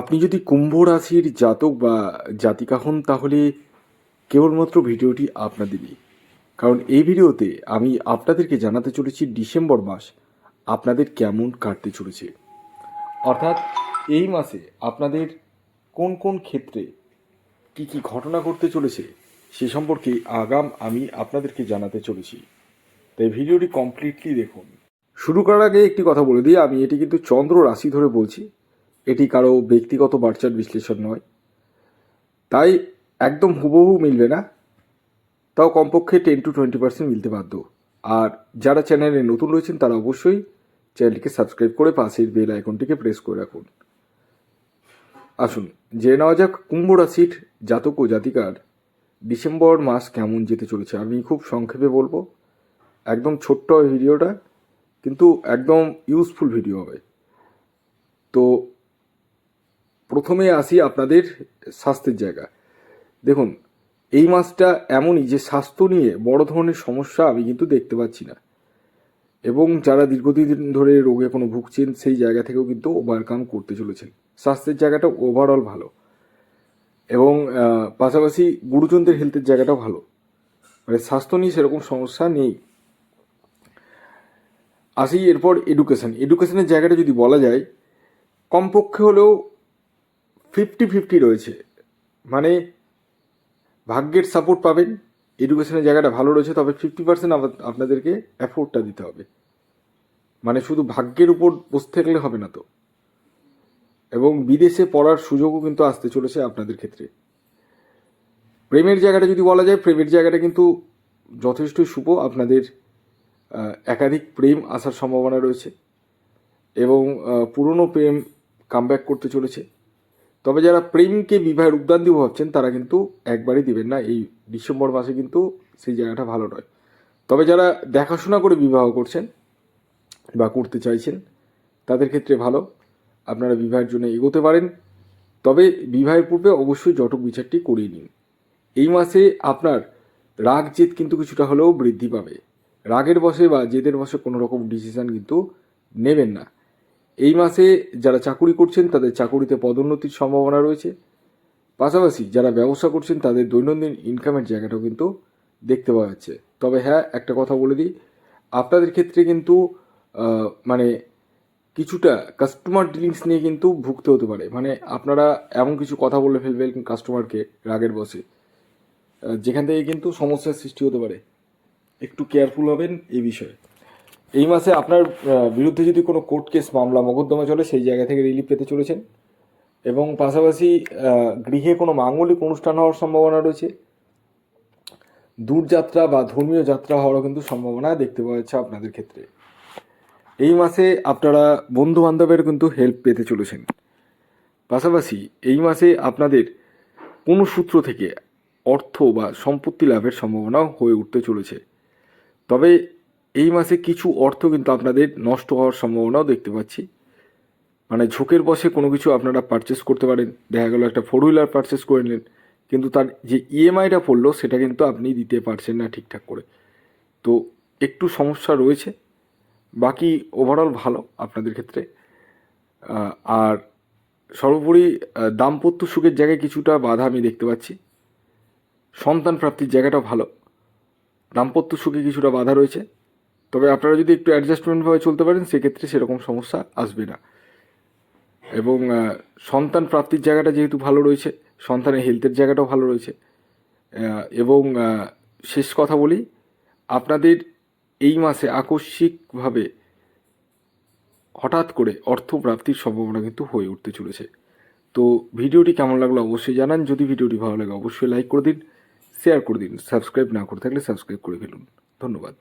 আপনি যদি কুম্ভ রাশির জাতক বা জাতিকা হন, তাহলে কেবলমাত্র ভিডিওটি আপনাদেরই। কারণ এই ভিডিওতে আমি আপনাদেরকে জানাতে চলেছি ডিসেম্বর মাস আপনাদের কেমন কাটতে চলেছে। অর্থাৎ এই মাসে আপনাদের কোন কোন ক্ষেত্রে কি কি ঘটনা ঘটতে চলেছে, সে সম্পর্কে আগাম আমি আপনাদেরকে জানাতে চলেছি। তাই ভিডিওটি কমপ্লিটলি দেখুন। শুরু করার আগে একটি কথা বলে দিই, আমি এটি কিন্তু চন্দ্র রাশি ধরে বলছি। এটি কারও ব্যক্তিগত বার্চার বিশ্লেষণ নয়। তাই একদম হুবহু মিলবে না। তাও কমপক্ষে টেন টু টোয়েন্টি পার্সেন্ট মিলতে বাধ্য। আর যারা চ্যানেলে নতুন রয়েছেন, তারা অবশ্যই চ্যানেলটিকে সাবস্ক্রাইব করে পাশের বেল আইকনটিকে প্রেস করে রাখুন। আসুন, জেনে নেওয়া যাক কুম্ভ রাশির জাতক ও জাতিকার ডিসেম্বর মাস কেমন যেতে চলেছে। আমি খুব সংক্ষেপে বলব, একদম ছোট্ট ভিডিওটা, কিন্তু একদম ইউজফুল ভিডিও হবে। তো প্রথমে আসি আপনাদের স্বাস্থ্যের জায়গা। দেখুন, এই মাসটা এমনই যে স্বাস্থ্য নিয়ে বড় ধরনের সমস্যা আমি কিন্তু দেখতে পাচ্ছি না। এবং যারা দীর্ঘদিন ধরে রোগে কোনো ভুগছেন, সেই জায়গা থেকেও কিন্তু ওভারকাম করতে চলেছেন। স্বাস্থ্যের জায়গাটা ওভারঅল ভালো। এবং পাশাপাশি গুরুজনদের হেলথের জায়গাটাও ভালো। মানে স্বাস্থ্য নিয়ে সেরকম সমস্যা নেই। আসি এরপর এডুকেশন এডুকেশনের জায়গাটা যদি বলা যায়, কমপক্ষে হলেও ফিফটি ফিফটি রয়েছে। মানে ভাগ্যের সাপোর্ট পাবেন এডুকেশনের জায়গাটা ভালো রয়েছে, তবে ফিফটি পার্সেন্ট আপনাদেরকে অ্যাফোর্ডটা দিতে হবে। মানে শুধু ভাগ্যের উপর বসে থাকলে হবে না তো। এবং বিদেশে পড়ার সুযোগও কিন্তু আসতে চলেছে আপনাদের ক্ষেত্রে। প্রেমের জায়গাটা যদি বলা যায়, প্রেমের জায়গাটা কিন্তু যথেষ্টই শুভ। আপনাদের একাধিক প্রেম আসার সম্ভাবনা রয়েছে। এবং পুরনো প্রেম কামব্যাক করতে চলেছে। তবে যারা প্রেমকে বিবাহের উদ্যান দিব ভাবছেন, তারা কিন্তু একবারই দিবেন না। এই ডিসেম্বর মাসে কিন্তু সেই জায়গাটা ভালো নয়। তবে যারা দেখাশোনা করে বিবাহ করছেন বা করতে চাইছেন, তাদের ক্ষেত্রে ভালো। আপনারা বিবাহের জন্য এগোতে পারেন। তবে বিবাহের পূর্বে অবশ্যই জটক বিচারটি করিয়ে নিন। এই মাসে আপনার রাগ জেদ কিন্তু কিছুটা হলেও বৃদ্ধি পাবে। রাগের বসে বা জেদের বসে কোনো রকম ডিসিশন কিন্তু নেবেন না। এই মাসে যারা চাকুরি করছেন, তাদের চাকুরিতে পদোন্নতির সম্ভাবনা রয়েছে। পাশাপাশি যারা ব্যবসা করছেন, তাদের দৈনন্দিন ইনকামের জায়গাটাও কিন্তু দেখতে পাওয়া যাচ্ছে। তবে হ্যাঁ একটা কথা বলে দিই, আপনাদের ক্ষেত্রে কিন্তু মানে কিছুটা কাস্টমার ডিলিংস নিয়ে কিন্তু ভুগতে হতে পারে। মানে আপনারা এমন কিছু কথা বলে ফেলবেন কাস্টমারকে রাগের বসে যেখান থেকে কিন্তু সমস্যার সৃষ্টি হতে পারে। একটু কেয়ারফুল হবেন এই বিষয়ে। এই মাসে আপনার বিরুদ্ধে যদি কোনো কোর্ট কেস মামলা মোকদ্দমা চলে, সেই জায়গা থেকে রিলিফ পেতে চলেছেন। এবং পাশাপাশি গৃহে কোনো মাঙ্গলিক অনুষ্ঠান হওয়ার সম্ভাবনা রয়েছে। দূরযাত্রা বা ধর্মীয় যাত্রা হওয়ারও কিন্তু সম্ভাবনা দেখতে পাওয়া যাচ্ছে আপনাদের ক্ষেত্রে। এই মাসে আপনারা বন্ধু বান্ধবের কিন্তু হেল্প পেতে চলেছেন। পাশাপাশি এই মাসে আপনাদের কোনো সূত্র থেকে অর্থ বা সম্পত্তি লাভের সম্ভাবনাও হয়ে উঠতে চলেছে। তবে এই মাসে কিছু অর্থ কিন্তু আপনাদের নষ্ট হওয়ার সম্ভাবনাও দেখতে পাচ্ছি। মানে ঝোঁকের বসে কোনো কিছু আপনারা পারচেস করতে পারেন। দেখা গেল একটা ফোর হুইলার পারচেস করে নিলেন। কিন্তু তার যে ইএমআইটা পড়ল, সেটা কিন্তু আপনি দিতে পারছেন না ঠিকঠাক করে। তো একটু সমস্যা রয়েছে। বাকি ওভারঅল ভালো আপনাদের ক্ষেত্রে। আর সর্বোপরি দাম্পত্য সুখের জায়গায় কিছুটা বাধা আমি দেখতে পাচ্ছি। সন্তান প্রাপ্তির জায়গাটাও ভালো। দাম্পত্য সুখে কিছুটা বাধা রয়েছে। তবে আপনারা যদি একটু অ্যাডজাস্টমেন্টভাবে চলতে পারেন, সেক্ষেত্রে সেরকম সমস্যা আসবে না। এবং সন্তান প্রাপ্তির জায়গাটা যেহেতু ভালো রয়েছে, সন্তানের হেলথের জায়গাটাও ভালো রয়েছে এবং শেষ কথা বলি, আপনাদের এই মাসে আকস্মিকভাবে হঠাৎ করে অর্থ প্রাপ্তির সম্ভাবনা কিন্তু হয়ে উঠতে চলেছে। তো ভিডিওটি কেমন লাগল অবশ্যই জানান, যদি ভিডিওটি ভালো লাগে অবশ্যই লাইক করে দিন শেয়ার করে দিন সাবস্ক্রাইব না করে থাকলে সাবস্ক্রাইব করে ফেলুন। ধন্যবাদ।